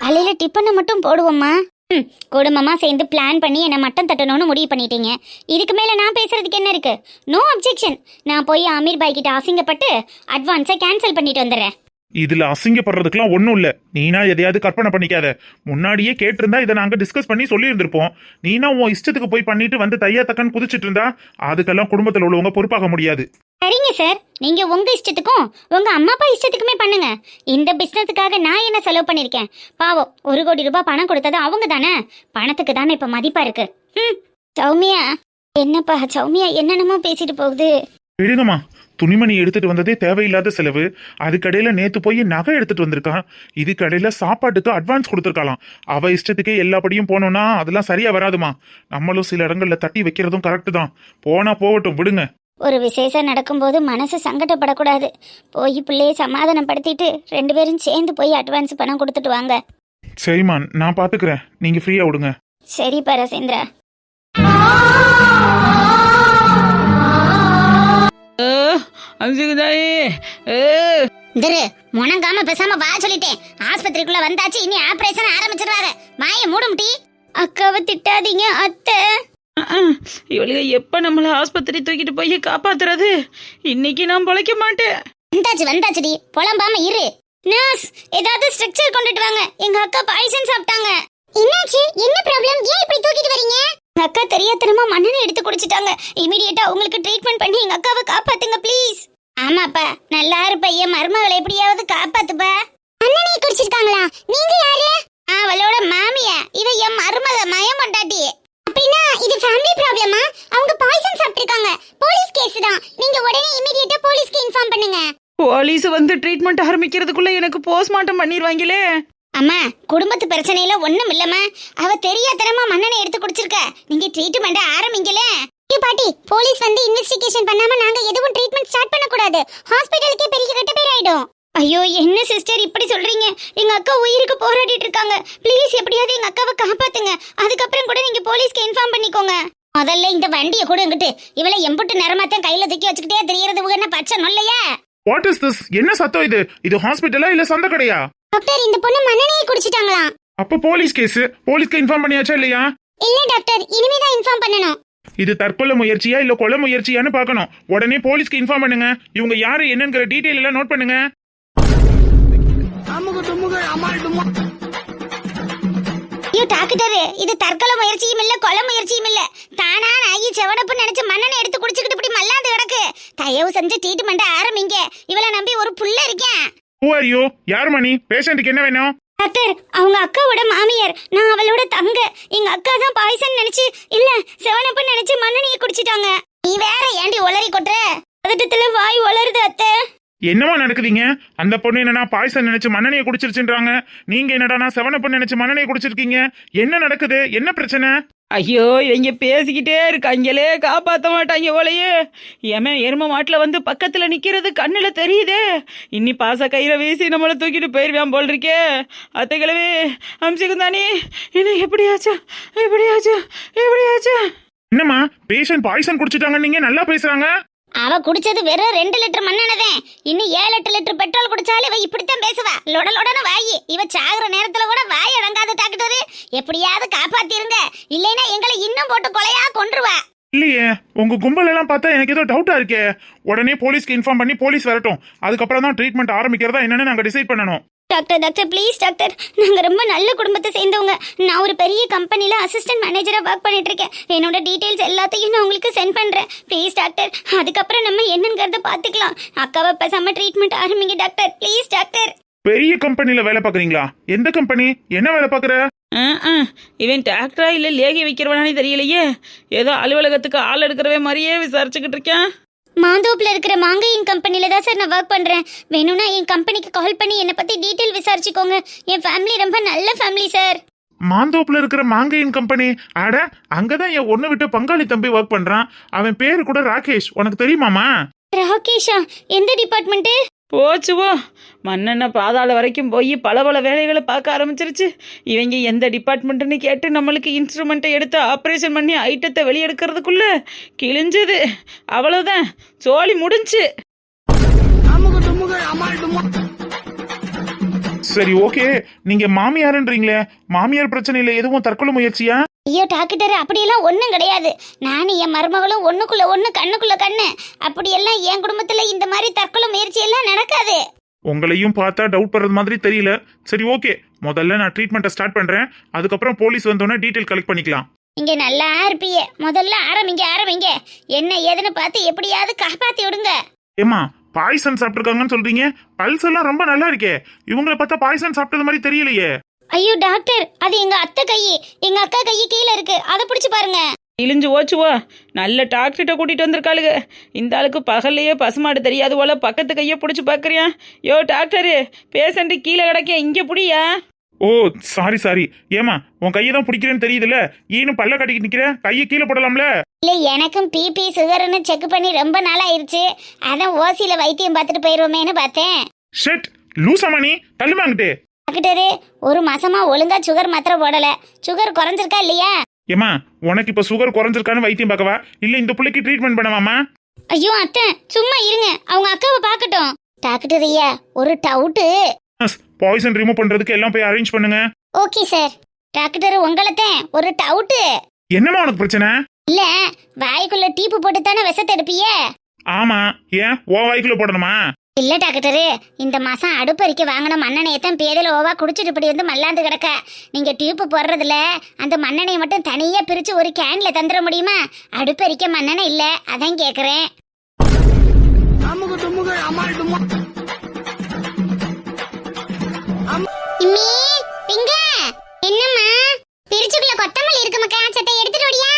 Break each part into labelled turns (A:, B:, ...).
A: காலையில் டிஃபனை மட்டும் போடுவோம்மா. ம் குடும்பமாக சேர்ந்து பிளான் பண்ணி என்னை மட்டம் தட்டணும்னு முடிவு பண்ணிட்டீங்க. இதுக்கு மேலே நான் பேசுகிறதுக்கு என்ன இருக்குது நோ அப்ஜெக்ஷன் நான் போய் அமீர் பாய் கிட்ட அசிங்கப்பட்டு அட்வான்ஸை கேன்சல் பண்ணிட்டு வந்துடுறேன்.
B: இதுல அசிங்கப்படுறதுக்குலாம் ஒண்ணும் இல்ல. நீனா எதையாவது கற்பனை பண்ணிக்காத. முன்னாடியே கேட்டிருந்தா இதை நாங்க டிஸ்கஸ் பண்ணி சொல்லியிருந்திருப்போம். நீனா உன் இஷ்டத்துக்கு போய் பண்ணிட்டு வந்து தையா தக்கன்னு குதிச்சிட்டு இருந்தா அதுக்கெல்லாம் குடும்பத்துல உள்ளவங்க பொறுப்பாக முடியாது.
A: சரிங்க சார். நீங்க உங்க இஷ்டத்துக்கும் உங்க அம்மா அப்பா இஷ்டத்துக்குமே பண்ணுங்க. இந்த பிசினஸுக்காக நான் என்ன செலவு பண்ணிருக்கேன்? பாவம் ஒரு கோடி ரூபாய் பணம் கொடுத்தது அவங்க தானே? பணத்துக்கு தானே இப்ப மதிப்பா இருக்கு. ம் சௌமியா. என்னப்பா சௌமியா என்னென்னமோ பேசிட்டு போகுது.
B: விடுங்கம்மா துணிமணி எடுத்துட்டு வந்ததே தேவையில்லாத செலவு. அதுக்கடையில நேத்து போய் நகை எடுத்துட்டு வந்திருக்கான். இதுக்கடையில சாப்பாட்டுக்கு அட்வான்ஸ் கொடுத்துருக்கலாம் அவ இஷ்டத்துக்கே எல்லாபடியும் போனோம்னா அதெல்லாம் சரியா வராதுமா. நம்மளும் சில இடங்கள்ல தட்டி வைக்கிறதும் கரெக்ட் தான். போனா போகட்டும் விடுங்க.
A: ஒரு விசேஷம் நடக்கும்போது மனசு சங்கடப்படக்கூடாது. போய் பிள்ளைய சமாதானப்படுத்திட்டு ரெண்டு பேரும் சேர்ந்து போய் அட்வான்ஸ் பணம் கொடுத்துட்டு வாங்க.
B: சரிம்மா நான் பாத்துக்கிறேன். நீங்க ஃப்ரீயா விடுங்க.
A: சரி பரசேந்திரா. திரு முணங்காம பேசாம வா சொல்லிட்டேன். ஆஸ்பத்திரிக்குள்ள வந்தாச்சு இனி ஆபரேஷன் ஆரம்பிச்சிருவாங்க வாய மூடும்டி அக்காவை திட்டாதீங்க அத்தை.
C: இவளுக எப்ப நம்மள ஆஸ்பத்திரி தூக்கிட்டு போய் காப்பாத்துறது? இன்னைக்கு நான் பொழைக்க மாட்டேன்.
A: வந்தாச்சு வந்தாச்சுடி. புலம்பாம இரு. நர்ஸ் ஏதாவது ஸ்ட்ரக்சர் கொண்டுட்டு வாங்க. எங்க அக்கா பாய்சன் சாப்பிட்டாங்க. என்னாச்சு? என்ன ப்ராப்ளம் ஏன் இப்படி தூக்கிட்டு வரீங்க? எங்க அக்கா தெரியாதனமா மண்ணெண்ணெய் எடுத்து குடிச்சிட்டாங்க. இமீடியட்டா உங்களுக்கு ட்ரீட்மெண்ட் பண்ணி எங்க அக்காவை காப்பாத்துங்க ப்ளீஸ் ஆமாப்பா நல்லா இருப்ப என் மருமகளை எப்படியாவது காப்பாத்துப்பா. மண்ணெண்ணெய் குடிச்சிருக்காங்களா? நீங்க யாரு? அவளோட மாமியா. இவ என் மருமக மயமண்டாட்டி அப்படின்னா இது ஃபேமிலி ப்ராப்ளமா அவங்க பாய்சன் சாப்பிட்டிருக்காங்க. போலீஸ் கேஸ் தான். நீங்க உடனே இமிடியேட்டா போலீஸ்க்கு இன்ஃபார்ம் பண்ணுங்க.
C: போலீஸ் வந்து ட்ரீட்மெண்ட் ஆரம்பிக்கிறதுக்குள்ள எனக்கு போஸ்ட்மார்ட்டம் பண்ணிடுவாங்களே
A: அம்மா குடும்பத்து பிரச்சனையில ஒண்ணும் இல்லம்மா. அவ தெரியாதனமா மண்ணெண்ணை எடுத்து குடிச்சிருக்க. நீங்க ட்ரீட்மெண்ட் ஆரம்பிங்களே பாட்டி போலீஸ் வந்து இன்வெஸ்டிகேஷன் பண்ணாம நாங்க எதுவும் ட்ரீட்மெண்ட் ஸ்டார்ட் பண்ண கூடாது ஹாஸ்பிடலுக்கே பெரிய கெட்ட பேர் ஆயிடும். ஐயோ என்ன சிஸ்டர் இப்படி சொல்றீங்க? எங்க அக்கா உயிருக்கு போராடிட்டு இருக்காங்க. ப்ளீஸ் எப்படியாவது எங்க அக்காவை காப்பாத்துங்க. அதுக்கப்புறம் கூட நீங்க போலீஸ்க்கு இன்ஃபார்ம் பண்ணிக்கோங்க. முதல்ல இந்த வண்டியை கூட எங்கிட்டு இவளை எம்புட்டு நேரமாத்தான் கையில தூக்கி வச்சுக்கிட்டே தெரியறது என்ன பச்சை நொல்லையா?
B: வாட் இஸ் திஸ் என்ன சத்தம் இது? இது ஹாஸ்பிட்டலா இல்ல சொந்த கடையா?
A: டாக்டர் இந்த பொண்ணு மண்ணெண்ணையை குடிச்சிட்டாங்களாம்.
B: அப்ப போலீஸ் கேஸ்? போலீஸ்க்கு இன்ஃபார்ம் பண்ணியாச்சா இல்லையா?
A: இல்ல டாக்டர் இனிமேதான் இன்ஃபார்ம் பண்ணணும்.
B: இது தற்கொலை முயற்சியா இல்ல கொலை முயற்சியான்னு பார்க்கணும். உடனே போலீஸ்க்கு இன்ஃபார்ம் பண்ணுங்க. இவங்க யாரு என்னங்கிற டீடைல் எல்லாம் நோட் பண்ணுங்க.
A: ஐயோ டாக்டர் இது தற்கொலை முயற்சியும் இல்ல கொலை முயற்சியும் இல்ல. தானா நாயி செவனப்பு நினைச்சு மண்ணெண்ணை எடுத்து குடிச்சுக்கிட்டு இப்படி மல்லாந்து கிடக்கு. தயவு செஞ்சு ட்ரீட்மெண்ட் ஆரம்பிங்க. இவளை நம்பி ஒரு புள்ள இருக்கேன்.
B: ஹூ ஆர் யூ யார் மணி? பேஷண்ட்டுக்கு என்ன வேணும்?
A: டாக்டர் அவங்க அக்காவோட மாமியார். நான் அவளோட தங்க. எங்க அக்கா தான் பாய்சன் நினைச்சு இல்ல செவனப்பு நினைச்சு மண்ணெண்ணையை குடிச்சிட்டாங்க. நீ வேற ஏண்டி உளறி கொட்டுற? பதட்டத்துல வாய் உளருது அத்தை.
B: என்னவா நடக்குதுங்க? அந்த பொண்ணு என்னன்னா பாய்சன் நினைச்சு மண்ணெண்ணையை குடிச்சிருச்சுன்றாங்க. நீங்க என்னடானா செவனப்பு நினைச்சு மண்ணெண்ணையை குடிச்சிருக்கீங்க? என்ன நடக்குது? என்ன பிரச்சனை?
C: ஐயோ இவங்க பேசிக்கிட்டே இருக்காங்களே காப்பாத்த மாட்டாங்க போலயே. ஏமன் எரும மாட்டுல வந்து பக்கத்துல நிக்கிறது கண்ணுல தெரியுதே. இன்னி பாச கயிறை வீசி நம்மளை தூக்கிட்டு போயிருவான் போல் இருக்கே. அத்தை கிழவி அம்சிக்குந்தானி இது எப்படியாச்சு? எப்படியாச்சு? எப்படியாச்சு?
B: என்னம்மா பேஷண்ட் பாய்சன் குடிச்சிட்டாங்க நீங்க நல்லா பேசுறாங்க.
A: அவ குடிச்சது வெறும் ரெண்டு லிட்டர் மண்ணெண்ணதே இன்னும் ஏழு எட்டு லிட்டர் பெட்ரோல் குடிச்சாலும் இவ இப்படித்தான் பேசுவா. லொட லொடன்னு வாயி. இவ சாகுற நேரத்துல கூட வாய் அடங்காது டாக்டர் எப்படியாவது காப்பாத்திருங்க. இல்லைன்னா எங்களை இன்னும் போட்டு கொலையா கொன்றுவா.
B: இல்லையே உங்க கும்பல் எல்லாம் பார்த்தா எனக்கு ஏதோ டவுட்டா இருக்கே. உடனே போலீஸ்க்கு இன்ஃபார்ம் பண்ணி போலீஸ் வரட்டும். அதுக்கப்புறம் தான் ட்ரீட்மெண்ட் ஆரம்பிக்கிறதா என்னன்னு நாங்க டிசைட் பண்ணணும்.
A: டாக்டர் டாக்டர் ப்ளீஸ் டாக்டர் நாங்க ரொம்ப நல்ல குடும்பத்தை சேர்ந்தவங்க. நான் ஒரு பெரிய கம்பெனில அசிஸ்டன்ட் மேனேஜரா ஒர்க் பண்ணிட்டு இருக்கேன். என்னோட டீடைல்ஸ் எல்லாத்தையும் நான் உங்களுக்கு சென்ட் பண்றேன். ப்ளீஸ் டாக்டர் அதுக்கப்புறம் நம்ம என்னங்கிறத பாத்துக்கலாம் அக்காவை பேசாம ட்ரீட்மெண்ட் ஆரம்பிங்க டாக்டர் ப்ளீஸ் டாக்டர்
B: பெரிய கம்பெனில வேலை பாக்குறீங்களா எந்த கம்பெனி? என்ன வேலை பாக்குற.
C: இவன் டாக்டரா இல்ல லேகி வைக்கிறவனானே தெரியலையே. ஏதோ அலுவலகத்துக்கு ஆள் எடுக்கிறவே மாதிரியே விசாரிச்சுக்கிட்டு இருக்கேன்.
A: மாந்தோப்பில் இருக்கிற மாங்கையின் கம்பெனில தான் சார் நான் ஒர்க் பண்றேன். வேணும்னா என் கம்பெனிக்கு கால் பண்ணி என்னை பத்தி டீட்டெயில் விசாரிச்சுக்கோங்க. என் ஃபேமிலி ரொம்ப நல்ல ஃபேமிலி சார்
B: மாந்தோப்புல இருக்கிற மாங்கையின் கம்பெனி. அட அங்கதான் என் ஒண்ணு விட்டு பங்காளி தம்பி ஒர்க் பண்றான். அவன் பேரு கூட ராகேஷ். உனக்கு தெரியுமாமா?
A: ராகேஷா? எந்த டிபார்ட்மெண்ட்
C: போச்சுவோ மண்ணெண்ண பாதாள வரைக்கும் போய் பல பல வேலைகளை பார்க்க ஆரம்பிச்சிருச்சு. இவங்க எந்த டிபார்ட்மெண்ட்டுன்னு கேட்டு நம்மளுக்கு இன்ஸ்ட்ருமெண்ட்டை எடுத்து ஆப்ரேஷன் பண்ணி ஐட்டத்தை வெளியெடுக்கிறதுக்குள்ள கிழிஞ்சது. அவ்வளோதான் சோலி முடிஞ்சு.
B: சரி ஓகே நீங்க மாமியாருன்றீங்களே மாமியார் பிரச்சனையில எதுவும் தற்கொலை முயற்சியா?
A: ஐயோ டாக்டர் அப்படியெல்லாம் ஒன்றும் கிடையாது. நானும் என் மருமகளும் ஒண்ணுக்குள்ள ஒண்ணு கண்ணுக்குள்ள கண்ணு. அப்படியெல்லாம் என் குடும்பத்துல இந்த மாதிரி தற்கொலை முயற்சி எல்லாம் நடக்காது.
B: உங்களையும் பார்த்தா டவுட் பண்றது மாதிரி தெரியல. சரி ஓகே முதல்ல நான் ட்ரீட்மெண்ட்டை ஸ்டார்ட் பண்றேன். அதுக்கப்புறம் போலீஸ் வந்தோடனே டீட்டெயில் கலெக்ட் பண்ணிக்கலாம்.
A: இங்க நல்லா இருப்பீங்க முதல்ல ஆரம்பிங்க ஆரம்பிங்க. என்ன ஏதுன்னு பார்த்து எப்படியாவது காப்பாத்தி விடுங்க.
B: ஏமா பாய்சன் சாப்பிட்டுருக்காங்கன்னு சொல்றீங்க? பல்ஸ் எல்லாம் ரொம்ப நல்லா இருக்கே. இவங்கள பார்த்தா பாய்சன் சாப்பிட்டது மாதிரி தெரியலையே.
A: ஐயோ டாக்டர் அது எங்க அத்தை கை எங்க அக்கா கை கீழே இருக்கு. அதை பிடிச்சு பாருங்க.
C: இழிஞ்சு ஓச்சுவோ நல்ல டாக்டர்கிட்ட கூட்டிட்டு வந்திருக்காளுங்க இந்த ஆளுக்கு பகல்லையே பசுமாடு தெரியாது போல பக்கத்து கையை பிடிச்சி பார்க்குறியா? யோ டாக்டரு பேஷண்ட் கீழே கிடக்க இங்கே புடியா?
B: Oh sorry sorry. ஏமா உன் கையை தான் பிடிக்கிறேன்னு தெரியுதுல்ல? ஈனும் பல்ல கட்டிக்கிட்டு நிக்கிற? கையை கீழே போடலாம்ல?
A: இல்ல எனக்கும் பிபி சுகர்னு செக் பண்ணி ரொம்ப நாள் ஆயிருச்சு அதான் ஓசியில வைத்தியம் பார்த்துட்டு போயிருவோமேன்னு பார்த்தேன்.
B: ஷெட் லூசாமா நீ. தள்ளுமாங்கிட்டு
A: டாக்டரு ஒரு மாசமா ஒழுங்கா சுகர் மாத்திரை போடல. சுகர் குறைஞ்சிருக்கா இல்லையா?
B: ஏமா உனக்கு இப்ப சுகர் குறைஞ்சிருக்கான்னு வைத்தியம் பார்க்கவா? இல்ல இந்த புள்ளைக்கு ட்ரீட்மெண்ட் பண்ணவாமா
A: ஐயோ அத்தை சும்மா இருங்க. அவங்க அக்காவை பார்க்கட்டும். டாக்டர் ஐயா ஒரு டவுட்டு
B: பாய்சன் ரிமூவ் பண்றதுக்கு எல்லாம் போய் அரேஞ்ச் பண்ணுங்க.
A: ஓகே சார் டாக்டர் உங்களத்தான் ஒரு டவுட்டு
B: என்னம்மா உனக்கு பிரச்சனை?
A: இல்ல வாய்க்குள்ள டீப்பு போட்டு தானே விஷத்தை எடுப்பீங்க
B: ஆமா ஏன்? ஓ வாய்க்குள்ள போடணுமா?
A: இல்ல டாக்டரு இந்த மாசம் அடுப்பறிக்க வாங்கின மண்ணெண்ணையை தான் பேதில் ஓவா குடிச்சிட்டு இப்படி வந்து மல்லாந்து கிடக்க. நீங்க டியூப் போடுறதுல அந்த மண்ணெண்ணையை மட்டும் தனியா பிரிச்சு ஒரு கேன்ல தந்துட முடியுமா? அடுப்பறிக்க மண்ணெண்ணெய் இல்ல அதான் கேக்குறேன். இம்மி, என்னம்மா? பிரிச்சுக்குள்ள கொத்தமல்லி இருக்கு மக்கா சத்தை எடுத்துட்டு ஓடியா?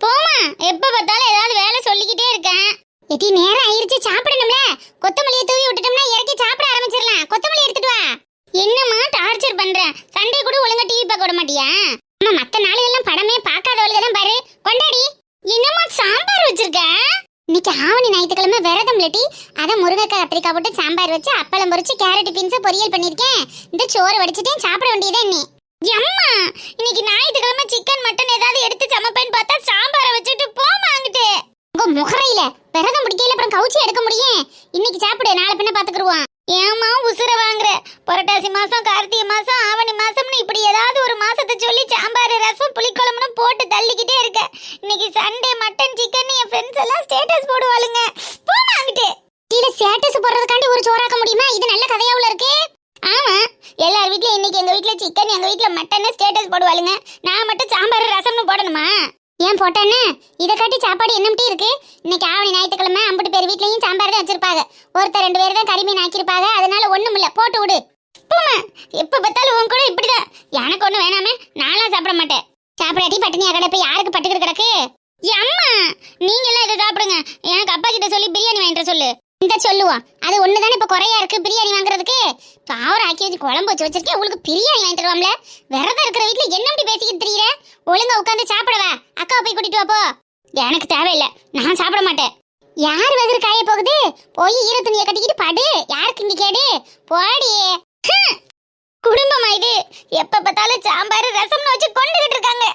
A: போமா எப்ப பார்த்தாலும் ஏதாவது வேலை சொல்லிக்கிட்டே இருக்கேன். எட்டி நேரம் ஆயிருச்சு சாப்பிடணும்ல. கொத்தமல்லியை தூவி விட்டுட்டோம்னா இறக்கி சாப்பிட ஆரம்பிச்சிடலாம். கொத்தமல்லி எடுத்துட்டு வா. என்னம்மா டார்ச்சர் பண்ற? சண்டே கூட ஒழுங்கா டிவி பார்க்க விட மாட்டியா? அம்மா மத்த நாளையெல்லாம் படமே பார்க்காதவளுக்கு தான் பாரு. கொண்டாடி. என்னம்மா சாம்பார் வச்சிருக்க? இன்னைக்கு ஆவணி ஞாயிற்றுக்கிழமை விரதம் லட்டி அதை முருங்கைக்காய் கத்திரிக்காய் போட்டு சாம்பார் வச்சு அப்பளம் பொரிச்சு கேரட் பீன்ஸை பொரியல் பண்ணியிருக்கேன். இந்த சோறு வடிச்சிட்டேன் சாப்பிட வேண்டியதே நீ எம்மா இன்னைக்கு ஞாயிற்றுக்கிழமை சிக்கன் மட்டன் ஏதாவது எடுத்து சமைப்பேன்னு பார்த்தா சாம்பாரை வச்சுட்டு போமா அங்கிட்டு உங்க முகரையில விரதம் பிடிக்கல அப்புறம் கவுச்சி எடுக்க முடியும்? இன்னைக்கு சாப்பிடு நாளை பின்ன பாத்துக்கிடுவான் ஏமா உசுர வாங்குற? புரட்டாசி மாசம் கார்த்திகை மாசம் ஆவணி மாசம்னு இப்படி ஏதாவது ஒரு மாசத்தை சொல்லி சாம்பார் ரசம் புளிக்குழம்புன்னு போட்டு தள்ளிக்கிட்டே இருக்க. இன்னைக்கு சண்டே மட்டன் சிக்கன் என் ஃப்ரெண்ட்ஸ் எல்லாம் ஸ்டேட்டஸ் போடுவாளுங்க. போமா அங்கிட்டு கீழே ஸ்டேட்டஸ் போடுறதுக்காண்டி ஒரு சோறாக்க முடியுமா? இது நல்ல கதையாவுல இருக்கு. ஆமா எல்லார் வீட்லயும் இன்னைக்கு எங்க வீட்ல சிக்கன் எங்க வீட்ல மட்டன் ஸ்டேட்டஸ் போடுவாளுங்க. நான் மட்டும் சாம்பார் ரசம்னு போடணுமா? ஏன் போட்டேன்னு? இதை காட்டி சாப்பாடு என்னமிட்டி இருக்கு? இன்னைக்கு ஆவணி ஞாயிற்றுக்கிழமை அம்பட்டு பேர் வீட்லயும் சாம்பார் தான் வச்சிருப்பாங்க. ஒருத்தர் ரெண்டு பேர் தான் கறிமீன் ஆக்கியிருப்பாங்க. அதனால ஒண்ணும் இல்ல. போட்டு விடு. போமா எப்ப பார்த்தாலும் உன் கூட இப்படிதான். எனக்கு ஒண்ணு வேணாமே. நானும் சாப்பிட மாட்டேன். சாப்பிடாட்டி பட்டினியா கிடப்ப யாருக்கு பட்டுக்கிட்டு கிடக்கு? ஏ அம்மா. நீங்க எல்லாம் இதை சாப்பிடுங்க. எனக்கு அப்பா கிட்ட சொல்லி பிரியாணி வாங்கிட்டு சொல்லு. இந்த சொல்லுவோம் அது ஒண்ணுதானே இப்ப குறையா இருக்கு பிரியாணி வாங்குறதுக்கு? பாவரம் ஆக்கி வச்சு குழம்பு வச்சு வச்சிருக்கேன் உங்களுக்கு பிரியாணி வாங்கிட்டு வரலாம்ல விரதம் இருக்கிற வீட்டில் என்ன இப்படி பேசிக்கிட்டு தெரியல ஒழுங்கா உட்காந்து சாப்பிடவா அக்காவை போய் கூட்டிட்டு வாப்போ. எனக்கு தேவையில்லை. நான் சாப்பிட மாட்டேன். யார் வெதிர் காய போகுது? போய் ஈர துணியை கட்டிக்கிட்டு படு. யாருக்கு இங்க கேடு? போடி. குடும்பமா இது. எப்ப பார்த்தாலும் சாம்பார் ரசம்னு வச்சு கொண்டுகிட்டு இருக்காங்க.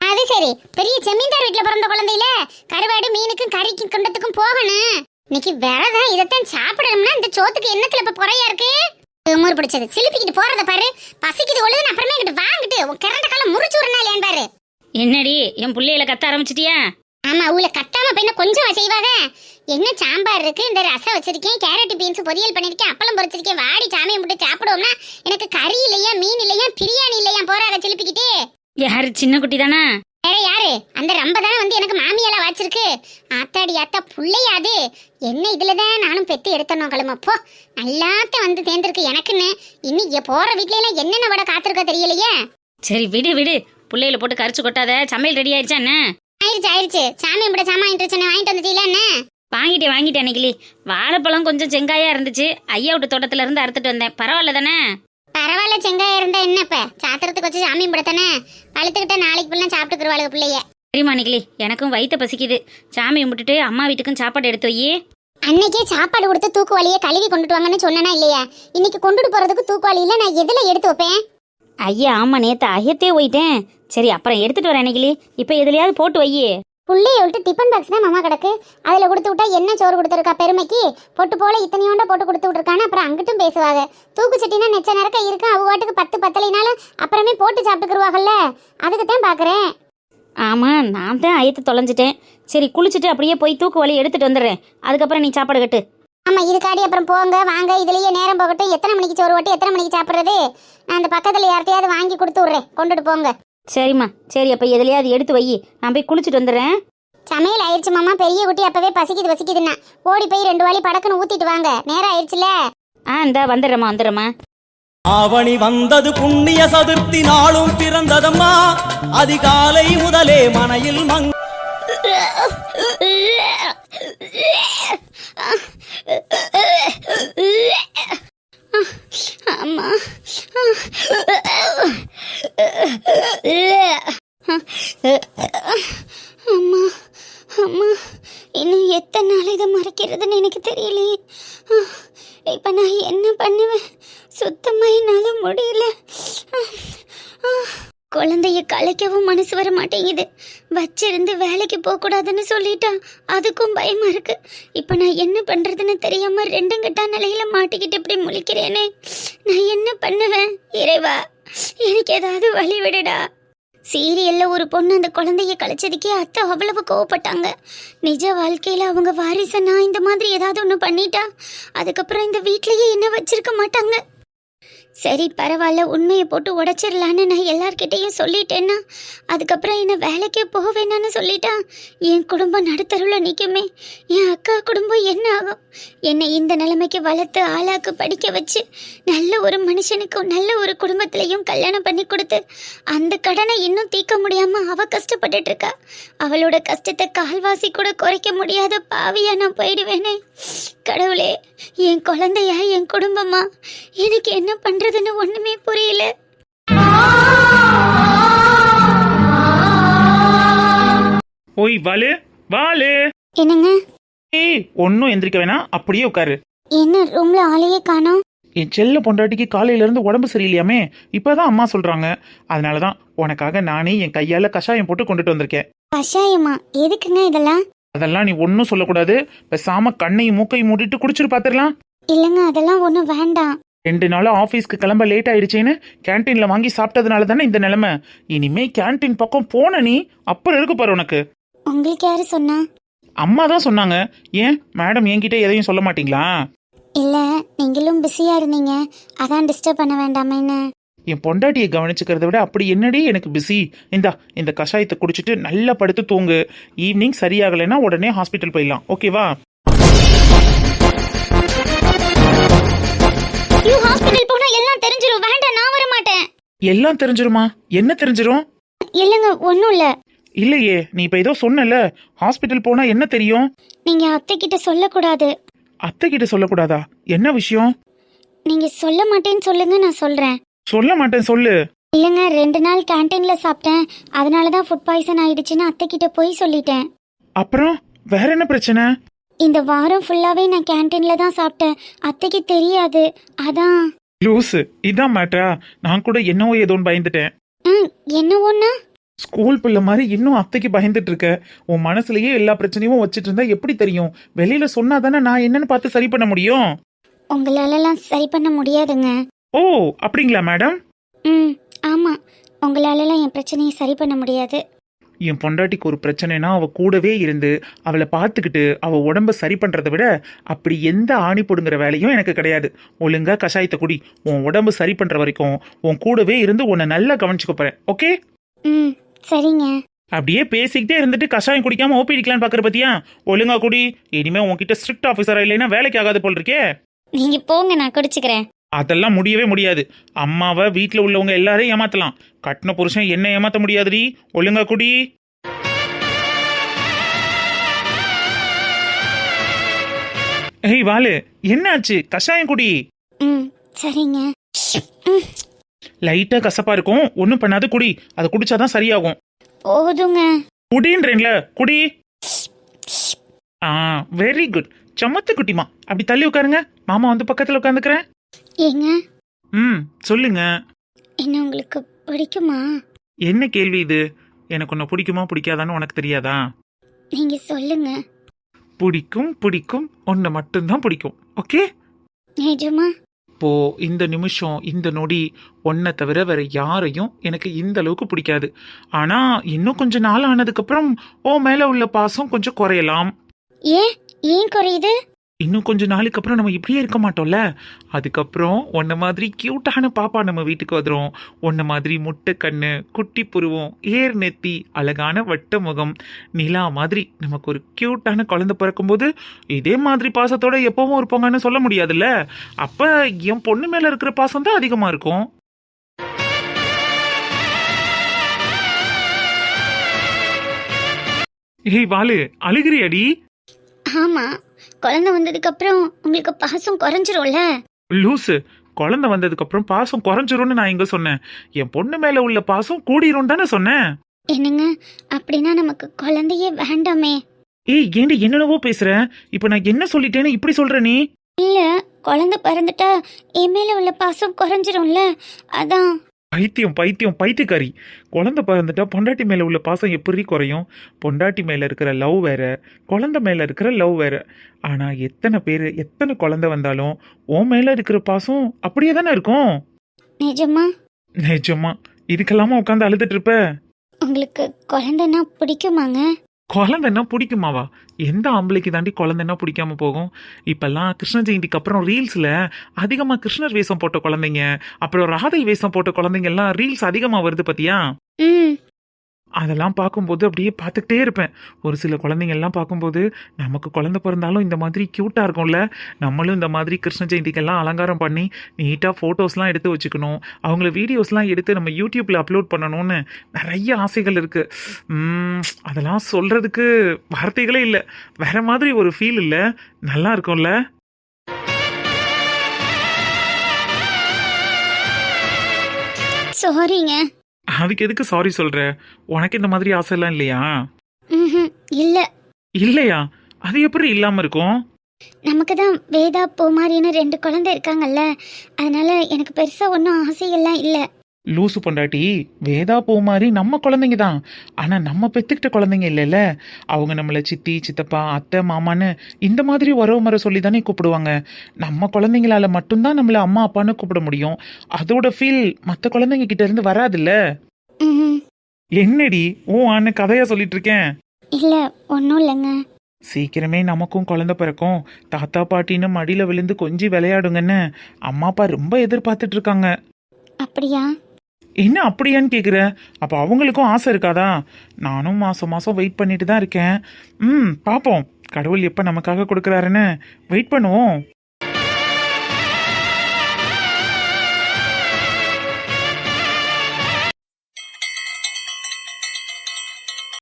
A: அது சரி. பெரிய ஜமீன்தார் வீட்ல பிறந்த குழந்தையில கருவாடு மீனுக்கும் கறிக்கும் குண்டத்துக்கும் போகணும். இன்னைக்கு விரதம் இதைத்தான் சாப்பிடணும்னா இந்த சோத்துக்கு என்னத்துல இப்ப குறையா இருக்கு? மூறு பிடிச்சது. சிலிப்பிக்கிட்டு போறத பாரு. பசிக்குது ஒழுது அப்புறமே இங்கிட்டு வாங்கிட்டு உன் கரண்ட காலம் முறிச்சு ஒரு நாள் பாரு.
C: என்னடி என் பிள்ளைகளை கத்த ஆரம்பிச்சிட்டியா?
A: ஆமா உள்ள கத்தாம பின்ன கொஞ்சம் செய்வாங்க? என்ன சாம்பார் இருக்கு? இந்த ரசம் வச்சிருக்கேன் கேரட் பீன்ஸ் பொரியல் பண்ணிருக்கேன் அப்பளம் பொரிச்சிருக்கேன் வாடி சாமியை முட்டு சாப்பிடுவோம்னா எனக்கு கறி இல்லையா மீன் இல்லையா பிரியாணி இல்லையா போறாங்க சிலிப்பிக்கிட்டு.
C: யாரு? சின்ன குட்டி தானே?
A: வேற யாரு? அந்த ரம்ப தானே வந்து எனக்கு மாமியெல்லாம் வச்சிருக்கு. ஆத்தாடி ஆத்தா புள்ளையாது என்ன இதுலதான் நானும் பெத்து எடுத்தனோ கிளம்பப்போ நல்லாத்த வந்து தேர்ந்திருக்கு எனக்குன்னு. இன்னும் இங்க போற வீட்ல எல்லாம் என்னென்ன விட காத்திருக்க தெரியலையே?
C: சரி விடு விடு. பிள்ளைகளை போட்டு கரிச்சு கொட்டாத. சமையல் ரெடி ஆயிடுச்சா என்ன?
A: ஆயிருச்சு ஆயிருச்சு. சாமி கும்பிட சாமான் இன்ட்ரெஸ்ட் வாங்கிட்டு வந்துட்டீங்களா என்ன?
C: வாங்கிட்டேன் வாங்கிட்டேன் அன்னைக்கிளி வாழைப்பழம் கொஞ்சம் செங்காயா இருந்துச்சு. ஐயா விட்டு தோட்டத்துல இருந்து அறுத்துட்டு வந்தேன். பரவாயில்ல தானே?
A: பரவாயில்ல செங்காயா இருந்தா என்னப்ப சாத்திரத்துக்கு வச்சு சாமி கும்பிட தானே பழுத்துக்கிட்ட நாளைக்கு பிள்ளை சாப்பிட்டுக்குருவாளுங்க பிள்ளைய. சரிம்மா நிக்கிலி எனக்கும் வயிற்ற பசிக்குது. சாமி கும்பிட்டுட்டு அம்மா வீட்டுக்கும் சாப்பாடு எடுத்து வை
D: அன்னைக்கே சாப்பாடு கொடுத்து தூக்குவாளியை கழுவி கொண்டுட்டு வாங்கன்னு சொன்னனா இல்லையா? இன்னைக்கு கொண்டுட்டு போறதுக்கு தூக்குவாளியில நான் எதுல எடுத்து வைப்பேன்?
A: ஐயா ஆமா நேத்து ஐயத்தே போயிட்டேன். சரி அப்புறம் எடுத்துட்டு வரேன் நிக்கிலி இப்போ எதுலயாவது போட்டு வை
D: புள்ளைய விட்டு டிஃபன் பாக்ஸ் தான் மாமா கிடக்கு. அதுல கொடுத்து விட்டா என்ன சோறு கொடுத்துருக்கா பெருமைக்கு? பொட்டு போல இத்தனையோண்ட போட்டு கொடுத்து விட்டுருக்கான்னு அப்புறம் அங்கிட்டும் பேசுவாங்க. தூக்கு சட்டினா நெச்ச நேரக்க இருக்கும். அவ வாட்டுக்கு பத்து பத்தலைனாலும் அப்புறமே போட்டு சாப்பிட்டுக்குருவாங்கல்ல. அதுக்கு தான் பாக்குறேன்.
A: ஆமா நான் தான் ஐயத்தை தொலைஞ்சிட்டேன். சரி குளிச்சுட்டு அப்படியே போய் தூக்கு வலி எடுத்துட்டு வந்துடுறேன். அதுக்கப்புறம் நீ சாப்பாடு கட்டு.
D: ஆமா இதுக்காடி அப்புறம் போங்க வாங்க. இதுலயே நேரம் போகட்டும். எத்தனை மணிக்கு சோறு ஓட்டு எத்தனை மணிக்கு சாப்பிடுறது? நான் அந்த பக்கத்துல யார்ட்டையாவது வாங்கி கொடுத்து விட்றேன். கொண்டுட்டு போங்க.
A: சரிம்மா. சரி அப்போ எதுலையாவது எடுத்து வை. நான் போய் குளிச்சுட்டு வந்துடுறேன்.
D: சமையல் ஆயிடுச்சு மாமா. பெரிய குட்டி அப்பவே பசிக்குது பசிக்குதுன்னா. ஓடி போய் ரெண்டு வாளி படக்குன்னு ஊத்திட்டு வாங்க. நேரம் ஆயிடுச்சுல?
A: ஆ இந்தா வந்துடுறேம்மா வந்துடுறேம்மா.
E: ஆவணி வந்தது புண்ணிய சதுர்த்தி நாளும் பிறந்ததம்மா. அதிகாலை முதலே மனையில் மங்
A: அம்மா. அம்மா அம்மா இன்னும் எத்தனை நாள் இதை மறைக்கிறதுன்னு எனக்கு தெரியலையே. இப்போ நான் என்ன பண்ணுவேன்? சுத்தமாக என்னால் முடியல. குழந்தைய கலைக்கவும் மனசு வர மாட்டேங்குது. வச்சிருந்து வேலைக்கு போகக்கூடாதுன்னு சொல்லிட்டான் அதுக்கும் பயமா இருக்கு. இப்போ நான் என்ன பண்றதுன்னு தெரியாம ரெண்டும் கட்டா நிலையில மாட்டிக்கிட்டு இப்படி முழிக்கிறேனே. நான் என்ன பண்ணுவேன்? இறைவா எனக்கு ஏதாவது வழி விடுடா. சீரியல்ல ஒரு பொண்ணு அந்த குழந்தைய கலைச்சதுக்கே அத்தை அவ்வளவு கோவப்பட்டாங்க. நிஜ வாழ்க்கையில அவங்க வாரிசை நான் இந்த மாதிரி ஏதாவது ஒன்று பண்ணிட்டா அதுக்கப்புறம் இந்த வீட்லயே என்ன வச்சிருக்க மாட்டாங்க. சரி பரவாயில்ல உண்மையை போட்டு உடைச்சிடலான்னு நான் எல்லார்கிட்டையும் சொல்லிட்டேன்னா அதுக்கப்புறம் என்னை வேலைக்கே போக வேணான்னு சொல்லிட்டா? என் குடும்பம் நடுத்தருவில் நிற்குமே என் அக்கா குடும்பம் என்ன ஆகும்? என்னை இந்த நிலைமைக்கு வளர்த்து ஆளாக்கு படிக்க வச்சு நல்ல ஒரு மனுஷனுக்கும் நல்ல ஒரு குடும்பத்திலையும் கல்யாணம் பண்ணி கொடுத்து அந்த கடனை இன்னும் தீர்க்க முடியாமல் அவள் கஷ்டப்பட்டுட்டு இருக்கா அவளோட கஷ்டத்தை கால்வாசி கூட குறைக்க முடியாத பாவியாக நான் போயிடுவேனே. கடவுளே என் குழந்தையா என் குடும்பமா எனக்கு என்ன பண்றதுன்னு ஒண்ணுமே புரியல.
B: ஓய் வாலு வாலு.
A: என்னங்க?
B: ஏய் ஒன்னும் எந்திரிக்க வேணாம் அப்படியே உட்காரு.
A: என்ன ரூம்ல ஆளையே காணோம்?
B: என் செல்ல பொண்டாட்டிக்கு காலையில இருந்து உடம்பு சரியில்லையாமே இப்பதான் அம்மா சொல்றாங்க. அதனாலதான் உனக்காக நானே என் கையால கஷாயம் போட்டு கொண்டுட்டு வந்திருக்கேன்.
A: கஷாயமா? எதுக்குங்க இதெல்லாம்?
B: அதெல்லாம் நீ ஒன்னும் சொல்லக்கூடாது. பேசாம கண்ணையும் மூக்கையும் மூடிட்டு குடிச்சிட்டு பாத்துரலாம்.
A: இல்லைங்க அதெல்லாம் ஒன்றும் வேண்டாம்.
B: ரெண்டு நாளா ஆபீஸ்க்கு கிளம்ப லேட் ஆயிடுச்சேன்னு கேன்டீன்ல வாங்கி சாப்பிட்டதுனால தானே இந்த நிலைமை. இனிமே கேன்டீன் பக்கம் போன நீ அப்புறம் இருக்கு பாரு உனக்கு.
A: உங்களுக்கு யாரு சொன்னா?
B: அம்மா தான் சொன்னாங்க. ஏன்? மேடம் என்கிட்ட எதையும் சொல்ல மாட்டீங்களா?
A: இல்லை நீங்களும் பிஸியாக இருந்தீங்க. அதான் டிஸ்டர்ப் பண்ண வேண்டாமேன்னு.
B: என் பொண்டாட்டியை கவனிச்சுக்கிறத விட அப்படி என்னடி எனக்கு பிஸி இந்தா இந்த கஷாயத்தை குடிச்சிட்டு நல்லா படுத்து தூங்கு. ஈவினிங் சரியாகலைன்னா உடனே ஹாஸ்பிட்டல் போயிடலாம். ஓகேவா
A: ஹாஸ்பிட்டல் போனா எல்லாம் தெரிஞ்சிரும். வேண்டாம் நான் வர மாட்டேன்.
B: எல்லாம் தெரிஞ்சிருமா? என்ன தெரிஞ்சிரும்?
A: இல்லைங்க ஒன்றும் இல்லை.
B: இல்லையே நீ இப்ப ஏதோ சொன்னல. ஹாஸ்பிட்டல் போனா என்ன தெரியும்?
A: நீங்கள் அத்தை கிட்ட சொல்லக்கூடாது.
B: அத்தை கிட்ட சொல்லக்கூடாதா? என்ன விஷயம்?
A: நீங்கள் சொல்ல மாட்டேன்னு சொல்லுங்க நான் சொல்கிறேன்
B: சொல்ல மாட்டேன் சொல்லு.
A: இல்லைங்க ரெண்டு நாள் கேன்டீனில் சாப்பிட்டேன். அதனால தான் ஃபுட் பாய்சன் ஆயிடுச்சுன்னு அத்தை கிட்ட போய் சொல்லிட்டேன்.
B: அப்புறம் வேற என்ன பிரச்சனை?
A: இந்த வாரம் ஃபுல்லாகவே நான் கேன்டீனில் தான் சாப்பிட்டேன். அத்தைக்கு தெரியாது. அதான்.
B: லூசு இதான் மேட்டரா நான் கூட என்னவோ ஏதோன்னு பயந்துட்டேன்.
A: ம் என்ன ஒன்றா
B: ஸ்கூல் பிள்ளை மாதிரி இன்னும் அத்தைக்கு பயந்துட்டு இருக்க. உன் மனசுலயே எல்லா பிரச்சனையும் வச்சிட்டு இருந்தா எப்படி தெரியும்? வெளியில சொன்னா தானே நான் என்னன்னு பார்த்து சரி பண்ண முடியும்?
A: உங்களாலலாம் சரி பண்ண முடியாதுங்க.
B: ஓ அப்படிங்களா மேடம்?
A: ம் ஆமாம் உங்களாலலாம் என் பிரச்சனையை சரி பண்ண முடியாது.
B: என் பொண்டாட்டிக்கு ஒரு பிரச்சனைனா அவ கூடவே இருந்து அவளை பார்த்துக்கிட்டு அவ உடம்ப சரி பண்றதை விட அப்படி எந்த ஆணி போடுங்கிற வேலையும் எனக்கு கிடையாது. ஒழுங்கா கஷாயத்தை குடி. உன் உடம்பு சரி பண்ற வரைக்கும் உன் கூடவே இருந்து உன்னை நல்லா கவனிச்சுக்க போறேன். ஓகே?
A: ம் சரிங்க.
B: அப்படியே பேசிக்கிட்டே இருந்துட்டு கஷாயம் குடிக்காம ஓபி அடிக்கலான்னு பாக்குற பத்தியா? ஒழுங்கா குடி. இனிமே உன்கிட்ட ஸ்ட்ரிக்ட் ஆஃபீஸரா இல்லைன்னா வேலைக்கு ஆகாது போல் இருக்கே.
A: நீங்கள் போங்க நான் குடிச்சுக்கிறேன்.
B: அதெல்லாம் முடியவே முடியாது. அம்மாவை வீட்ல உள்ளவங்க எல்லாரையும் ஏமாத்தலாம். கட்டின புருஷன் என்ன ஏமாத்த முடியாதுடி. ஒழுங்கா குடி. ஏய் வாலு என்னாச்சு? கஷாயம் குடி.
A: ம் சரிங்க.
B: லைட்டா கசப்பா இருக்கும். ஒன்றும் பண்ணாது குடி. அதை குடிச்சாதான் சரியாகும்.
A: போதுங்க
B: குடின்றேன்ல குடி. ஆ வெரி குட் சமத்து குட்டிமா. அப்படி தள்ளி உட்காருங்க. மாமா வந்து பக்கத்துல உட்காந்துக்கிறேன்.
A: ஏங்க?
B: ம் சொல்லுங்க.
A: என்ன உங்களுக்கு பிடிக்குமா?
B: என்ன கேள்வி இது? எனக்கு உன்னை பிடிக்குமா பிடிக்காதான்னு உனக்கு தெரியாதா?
A: நீங்க சொல்லுங்க.
B: பிடிக்கும் பிடிக்கும். உன்னை மட்டும்தான் பிடிக்கும். ஓகே?
A: நிஜமா?
B: இப்போ இந்த நிமிஷம் இந்த நொடி ஒன்றை தவிர வேற யாரையும் எனக்கு இந்த அளவுக்கு பிடிக்காது. ஆனா இன்னும் கொஞ்ச நாள் ஆனதுக்கப்புறம் ஓ மேல உள்ள பாசம் கொஞ்சம் குறையலாம்.
A: ஏன் ஏன் குறையுது?
B: இன்னும் கொஞ்சம் நாளுக்கு அப்புறம் நம்ம இப்படியே இருக்க மாட்டோம்ல? அதுக்கப்புறம் உன்ன மாதிரி கியூட்டான பாப்பா நம்ம வீட்டுக்கு வந்துடும் உன்ன மாதிரி முட்டை கண்ணு குட்டி புருவம் ஏர் நெத்தி அழகான வட்ட முகம் நிலா மாதிரி நமக்கு ஒரு கியூட்டான குழந்தை பிறக்கும்போது இதே மாதிரி பாசத்தோட எப்பவும் இருப்பாங்கன்னு சொல்ல முடியாதுல்ல? அப்ப என் பொண்ணு மேல இருக்கிற பாசம் தான் அதிகமா இருக்கும். ஏய் பாலு அழுகிறியாடி?
A: ஆமா. குழந்தை வந்ததுக்கு அப்புறம் உங்களுக்கு பாசம் குறைஞ்சிரும்ல?
B: லூசு குழந்தை வந்ததுக்கு அப்புறம் பாசம் குறைஞ்சிரும்னு நான் எங்க சொன்னேன். என் பொண்ணு மேல உள்ள பாசம் கூடிரும் தானே சொன்னேன்.
A: என்னங்க அப்படின்னா நமக்கு குழந்தையே வேண்டாமே.
B: ஏய் ஏண்டி என்னென்னவோ பேசுற? இப்ப நான் என்ன சொல்லிட்டேன்னு இப்படி சொல்ற நீ?
A: இல்ல குழந்தை பிறந்துட்டா என் மேல உள்ள பாசம் குறைஞ்சிரும்ல? அதான்.
B: பைத்தியம் பைத்தியம் பைத்தியக்காரி. குழந்தை பிறந்துட்டா பொண்டாட்டி மேல உள்ள பாசம் எப்படி குறையும்? பொண்டாட்டி மேல இருக்கிற லவ் வேற குழந்தை மேல இருக்கிற லவ் வேற. ஆனா எத்தனை பேர் எத்தனை குழந்தை வந்தாலும் உன் மேல இருக்கிற பாசம் அப்படியே தானே இருக்கும்?
A: நிஜமா?
B: நிஜமா. இதுக்கெல்லாமா உட்காந்து அழுதுட்டு இருப்ப?
A: உங்களுக்கு குழந்தைன்னா பிடிக்குமாங்க?
B: குழந்தைன்னா பிடிக்குமாவா? எந்த ஆம்பளைக்கு தாண்டி குழந்தைன்னா பிடிக்காம போகும்? இப்போல்லாம் கிருஷ்ண ஜெயந்திக்கு அப்புறம் ரீல்ஸ்ல அதிகமா கிருஷ்ணர் வேஷம் போட்ட குழந்தைங்க அப்புறம் ராதை வேஷம் போட்ட குழந்தைங்க எல்லாம் ரீல்ஸ் அதிகமா வருது பாத்தியா? அதெல்லாம் பார்க்கும்போது அப்படியே பார்த்துக்கிட்டே இருப்பேன். ஒரு சில குழந்தைங்கள்லாம் பார்க்கும்போது நமக்கு குழந்தை பிறந்தாலும் இந்த மாதிரி க்யூட்டாக இருக்கும்ல. நம்மளும் இந்த மாதிரி கிருஷ்ண ஜெயந்திக்கெல்லாம் அலங்காரம் பண்ணி நீட்டாக ஃபோட்டோஸ்லாம் எடுத்து வச்சுக்கணும். அவங்கள வீடியோஸ்லாம் எடுத்து நம்ம யூடியூப்பில் அப்லோட் பண்ணணும்னு நிறைய ஆசைகள் இருக்குது அதெல்லாம் சொல்கிறதுக்கு வார்த்தைகளே இல்லை. வேறு மாதிரி ஒரு ஃபீல் இல்லை. நல்லா இருக்கும்ல?
A: சாரிங்க
B: அதுக்கு எதுக்கு சாரி சொல்கிற உனக்கு இந்த மாதிரி ஆசைலாம் இல்லையா?
A: இல்ல.
B: இல்லையா? அது எப்படி இல்லாமல் இருக்கும்?
A: நமக்கு தான் வேதா பூமாரின்னு ரெண்டு குழந்தை இருக்காங்கல்ல. அதனால எனக்கு பெருசா ஒன்றும் ஆசையெல்லாம் இல்லை.
B: லூசு பொண்டாட்டி வேதா பூ மாதிரி நம்ம குழந்தைங்க தான். ஆனால் நம்ம பெற்றுக்கிட்ட குழந்தைங்க இல்லைல்ல? அவங்க நம்மளை சித்தி சித்தப்பா அத்தை மாமான்னு இந்த மாதிரி உறவு முறை சொல்லி தானே கூப்பிடுவாங்க. நம்ம குழந்தைங்களால மட்டும்தான் நம்மளை அம்மா அப்பான்னு கூப்பிட முடியும். அதோட ஃபீல் மற்ற குழந்தைங்க கிட்ட இருந்து வராதுல்ல? என்னடி ஓ ஆன்னு கதையா சொல்லிட்டு இருக்கேன்
A: இல்லை ஒன்றும் இல்லைங்க.
B: சீக்கிரமே நமக்கும் குழந்தை பிறக்கும். தாத்தா பாட்டின்னு மடியில் விழுந்து கொஞ்சி விளையாடுங்கன்னு அம்மா அப்பா ரொம்ப எதிர்பார்த்துட்டு இருக்காங்க.
A: அப்படியா?
B: என்ன அப்படியான்னு கேட்குற அப்போ அவங்களுக்கும் ஆசை இருக்காதா? நானும் மாதம் மாதம் வெயிட் பண்ணிட்டு தான் இருக்கேன். ம் பார்ப்போம் கடவுள் எப்போ நமக்காக கொடுக்குறாருன்னு? வெயிட் பண்ணுவோம்.